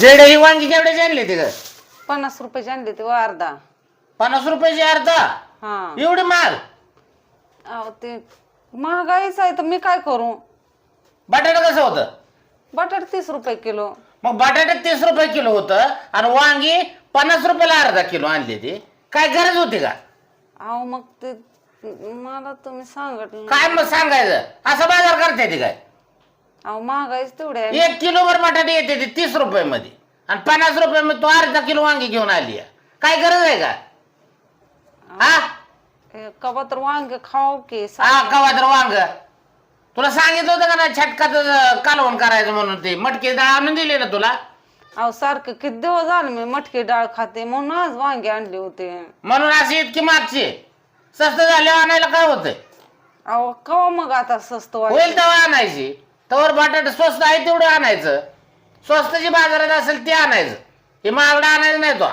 जेडे ही वांगी केवढ्याची आणली ते पन्नास रुपयाची आणली ते अर्धा. पन्नास रुपयाची अर्धा? हा. एवढी माल? अहो ते महागाईच आहे तर मी काय करू? बटाटा कसं होतं? बटाट तीस रुपये किलो. मग बटाटा तीस रुपये किलो होतं आणि वांगी पन्नास रुपयाला अर्धा किलो आणली ती काय गरज होती का? अहो मग ते मला तुम्ही सांगितलं काय मग सांगायचं? असं बाजार करते ती काय? अहो महागाईच तेवढी आहे. एक किलो भर बटाटे येते ती तीस रुपये मध्ये आणि पन्नास रुपये मध्ये तू अर्धा किलो वांगी घेऊन आली आहे. काय गरज आहे का? हा? हे कवा तर वांगे खाऊ की हा कवा तर वांग. तुला सांगितलं होतं का ना छटकात कालवण करायचं म्हणून ते मटकी डाळ आणून दिली ना तुला? अहो सारखं किती दिवस झाले मी मटकी डाळ खाते म्हणून आज वांगे आणले होते. म्हणून अशी इतकी मागची स्वस्त झाल्यावर आणायला काय होतंय? अहो कवा मग आता स्वस्त होईल तेव्हा आणायची. तवर बटाटे स्वस्त आहे तेवढं आणायचं. स्वस्त जी बाजारात असेल ते आणायचं. हे महागडं आणायचं नाही तो.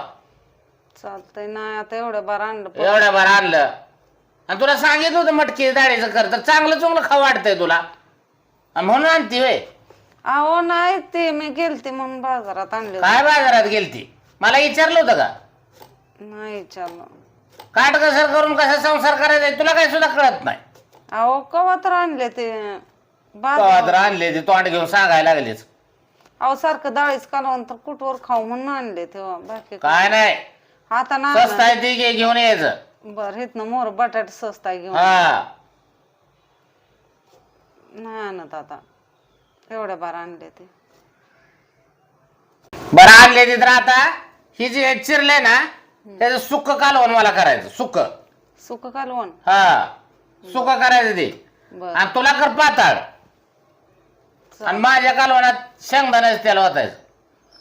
चालतंय नाही आता एवढं बार आणलं पण. एवढ्या बरं आणलं. आणि तुला सांगितलं होतं मटकी डाळीचं कर तर चांगलं चांगलं खाऊ वाटतंय तुला. आणि म्हणून आणती वे अहो नाही ते मी गेलते म्हणून बाजारात आणले. काय बाजारात गेलती? मला विचारलं होतं का? नाही विचारलं. काट कसर करून कसा संसार करायचा आहे तुला काही सुद्धा कळत नाही. अहो कवा तर आणले ते. बाजार तर आणले ते तोंड घेऊन सांगायला लागलेच. अहो सारखं डाळीच कालवण तर कुठवर खाऊ म्हणून आणले तेव्हा बाकी काय? नाही. आता ना स्वस्त आहे ते घे- घेऊन यायचं. बर हिथनं मोर बटाटे स्वस्त आहे घेऊन. हा. नाही आणत आता. एवढ्या बार आणले ते. बरं आणले ते तर आता. ही जे चिरले ना त्याचं सुक्क कालवण मला करायचं सुक्क सुक कालवण? हा. सुक्क करायचं ते. बर. आणि तुला कर पाताळ. आणि माझ्या कालवणात शेंगदाण्याचं तेल होतायचं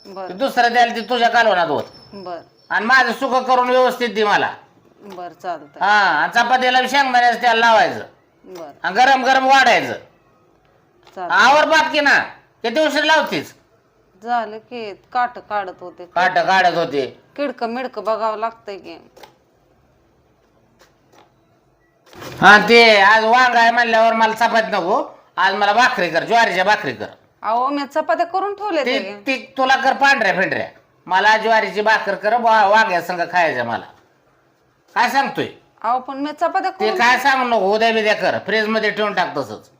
बर. दुसरं तेल ते तुझ्या कालवणात होत बर. आणि माझं सुक करून व्यवस्थित दे मला. बर चालतंय. हा आणि चपातीला शेंगदाण्याचं तेल लावायचं. बर. आणि गरम गरम वाढायचं. चालत आवर बात की ना किती उशीर लावतीस? झालं की काट काढत होते. काट काढत होते. किडक मिडक बघावं लागतंय की. हा ते आज वांग आहे म्हणल्यावर मला चपाती नको. आज मला भाकरी कर ज्वारीच्या भाकरी कर. अहो मी चपात्या करून ठेवले ते तुला कर पांढऱ्या फेंढऱ्या मला ज्वारीची भाकर कर वा- वांग्या संग खायचं मला. काय सांगतोय? अहो पण मी चपात्या ते करून काय सांगू नको उद्या बिद्या कर. फ्रीजमध्ये ठेवून टाक तसंच.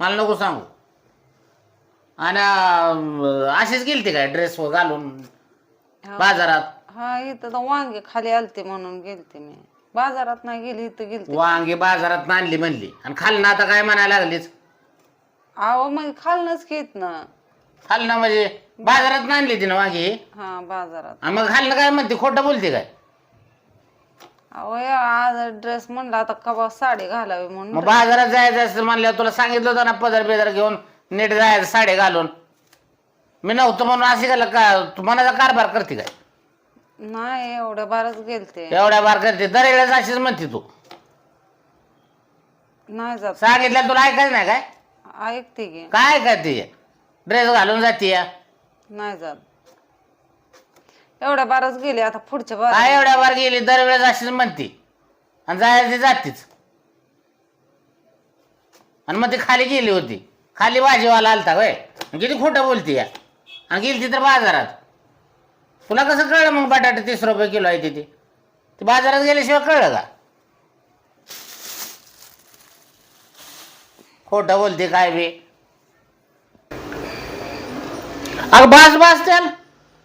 मला नको सांगू. आणि अं, अशीच गेली ते काय ड्रेस घालून? हा. बाजारात? हा इथं तर वांगे खाली आलते म्हणून गेलते मी. बाजारात नाही गेली इथं गेलते. वांगी बाजारात आणली म्हणली. आणि खाल्लं आता काय म्हणायला लागलीच? अहो मग खालनच घेत ना. खाल्लं म्हणजे बाजारात आणली तिनं वांगी हा बाजारात. आणि मग खाल्लं काय म्हणते खोटं बोलते काय? अहो या आज ड्रेस म्हणला आता कबा साडी घालावी म्हणून मग बाजारात जायचं असं म्हणल्यावर तुला सांगितलं होतं ना पदर बेदर घेऊन नीट जायचं साडे घालून. मी नव्हतं म्हणून अशी का का तू मनाचा कारभार करते काय? नाही एवढ्या बारच गेलते. एवढ्या बार करते दर अशीच म्हणते तू. नाही जात. सांगितलं तुला ऐकायचं नाही काय? ऐकते की. काय करते? ड्रेस घालून जाते? नाही जात. एवढ्या बारच गेले आता पुढच्या बार काय एवढ्या बार गेली? दरवेळेस अशीच म्हणते. आणि जायची जातीच. आणि मग ती खाली गेली होती. खाली भाजीवाला आलता वय किती खोटं बोलते या. आणि गेली ती तर बाजारात. तुला कसं कळलं मग बटाटे तीस रुपये किलो आहे तिथे? ती बाजारात गेल्याशिवाय कळलं का? खोटं बोलते काय बी. अगं बास बास त्याल.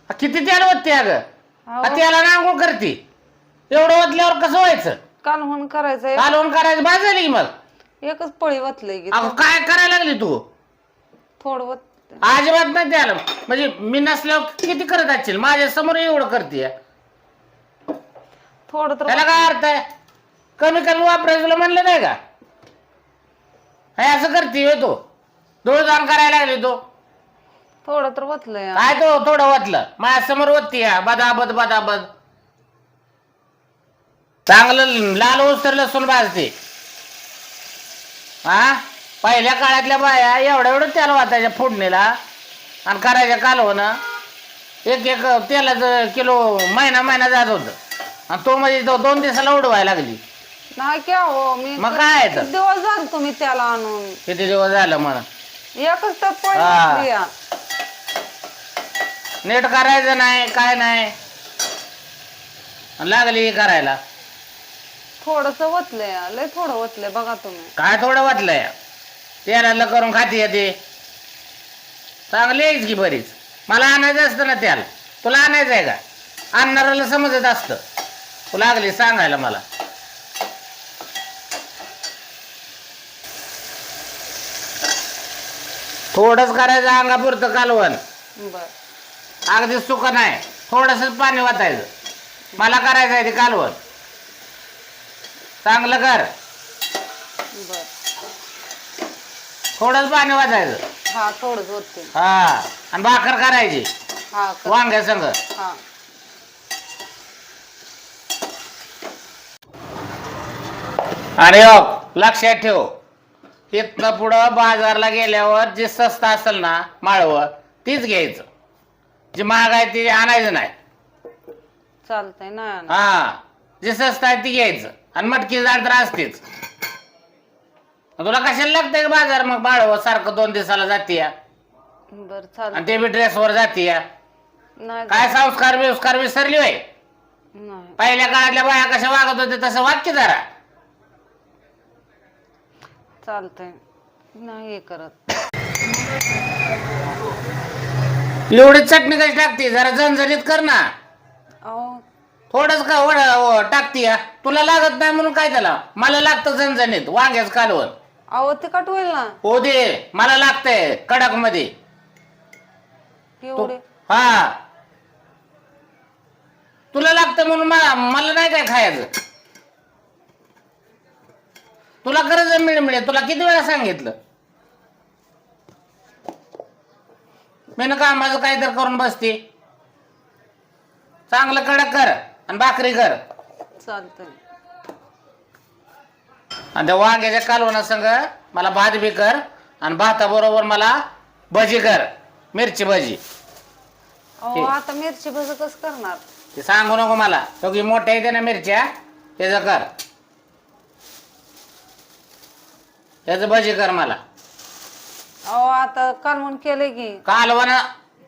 किती तेल होते अगं? अहो. त्याला नांगूळ करते. एवढं ओतल्यावर कसं व्हायचं? कालवण करायचंय. कालवून करायचं बाज झाली की मग. एकच पळी वतलंय की अगं काय करायला लागली तू? थोडं वत अजिबात नाही द्यायला म्हणजे मी नसल्यावर किती करत असशील? माझ्यासमोर एवढं करते. थोडं तर त्याला काय अर्थ आहे? कमी कमी वापरायचं तुला म्हणलं नाही का? हे असं करते होय तो. डोळदान करायला लागली तो. थोडं तर वतलंय काय तो थोडं वाटलं माझ्यासमोर वत्ती या. बदाबद बदाबद चांगलं लाल ओसर लसूण भाजते हा पहिल्या काळातल्या बाया एवढं एवढं तेल वाटायच्या फोडणीला आणि करायच्या कालवण एक एक तेलाचं किलो महिना महिना जात होतं. आणि तो म्हणजे दोन दिवसाला उडवायला लागली. नाही की अहो मी मग काय आहे तर? किती दिवस झाले तुम्ही त्याला आणून? किती दिवस झालं म्हणा? एकच तर पळी हा. वतली या. नीट करायचं नाही काय नाही. लागली ही करायला. थोडस वतलंय लय थोडं वतलंय बघा तुम्ही. काय थोडं वाटलंय तेलाला करून खाती येते. चांगली आहेच की बरीच. मला आणायचं असतं ना त्याला? तुला आणायचं आहे का? आणणाऱ्याला समजत असतं. तू लागली सांगायला मला. थोडंच करायचं अंगापुरतं कालवण. बर. अगदी सुख नाही थोडंसं पाणी वाचायचं. मला करायचं आहे ते कालवण. चांगलं कर. बर. थोडंच पाणी वाचायचं. हा थोडंच हा आणि भाकर करायची. हा कर. वांग्या संग. हा. आणि हो लक्षात ठेव. इथनं पुढं बाजारला गेल्यावर जे स्वस्त असेल ना माळवं तीच घ्यायचं. जी महाग आहे ती आणायचं नाही. चालतंय आणत. हा. जे स्वस्त आहे ती घ्यायचं. आणि मटकी जाड तर असतेच. तुला कशाला लागतंय का बाजार? मग माळवं सारखं दोन दिवसाला जातीय. आणि बर ते बी ड्रेसवर जातीय. नाही काय संस्कार बिस्कार विसरली होय? नाही. पहिल्या काळातल्या बाया कशा वागत होते तसं वाक्य जरा चालतंय. नाही हे करत. एवढी चटणी कशी टाकते? जरा झणझणीत कर ना. अहो. थोडंच का वड व- टाकते. तुला लागत नाही म्हणून काय त्याला? मला लागतं झणझणीत वांग्याच कालवण. अहो तिखट होईल ना. हो दे मला लागतंय कडकमध्ये एवढे हा. तुला लागतं म्हणून मला नाही काय खायचं. तुला गरज मिळे मिळे तुला किती वेळा सांगितलं? मी ना कामाचं काहीतरी करून बसते. चांगलं कडक कर आणि भाकरी कर. चालतंय. आणि त्या वांग्याच्या कालवणा संग मला भात बी कर आणि भाताबरोबर मला भजी कर. मिरची भजी. अहो. आता मिरची भज कस करणार? ते सांगू नको मला. तो की मोठ्या येते ना मिरच्या त्याचं कर. त्याचं भजी कर मला. अहो आता कालवण केलंय की. कालवण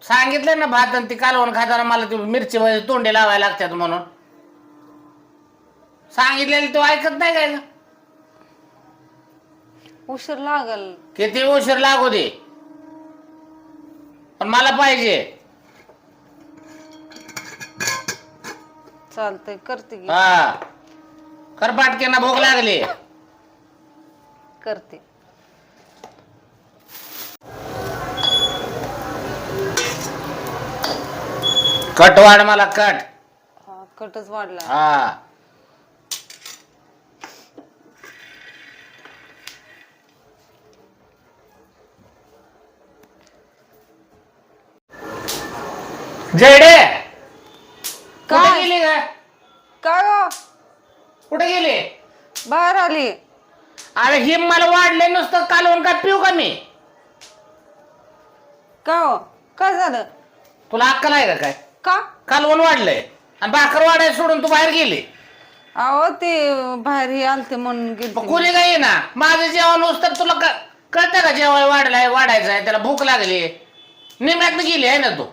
सांगितलं ना भात आणि ती कालवण खाताना मला ती मिरची भजी तोंडी लावायला लागतात म्हणून. सांगितलेलं तो ऐकत नाही काय ग? उशीर लागल. किती उशीर लागू दे. पण मला पाहिजे. चालतंय करते की. हा. कर पाटकेना भूक लागली. करते. कट वाढ मला कट. हा कटच वाढला. हा. जेडे कुठे काय? गेली का काय हो? कुठे गेली? बाहेर आली. अरे ही मला वाढले नुसतं कालवून का पिऊ का मी? का हो? काय झालं? तुला अक्कल आहे का काय? का? कालवून वाढलंय. आणि भाकर वाढायला सोडून तू बाहेर गेली. अहो ते बाहेर हे आलते म्हणून मग गेलते कोणी काही ना माझं जेवण तर तुला क- कळतं का जेवण वाढलाय वाढायचं आहे त्याला भूक लागली? निम्यात गेली आहे ना तू?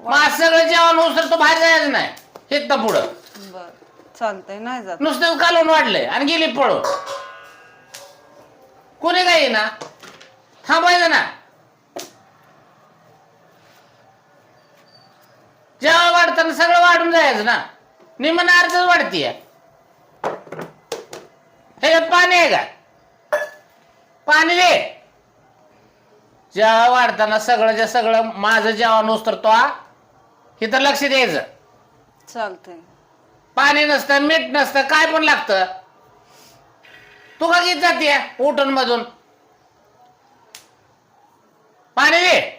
मग सगळं जेवण उस्तर तू बाहेर जायचं नाही. इथं पुढं. बर. चालतंय नाही जात. नुसतं कालवून वाढलंय आणि गेली पळून. कोणी काही ना थांबायचं ना. जेव्हा वाढताना सगळं वाढून जायचं ना. निमन अर्धच वाढतीय. ह्याच्यात पाणी आहे का? पाणी दे. जेव्हा वाढताना सगळं जे सगळं माझं जेवण उतरतो इथं लक्ष द्यायचं. चालतंय. पाणी नसतं मीठ नसतं काय पण लागतं. तू का घेत जाते उठून मधून? पाणी दे.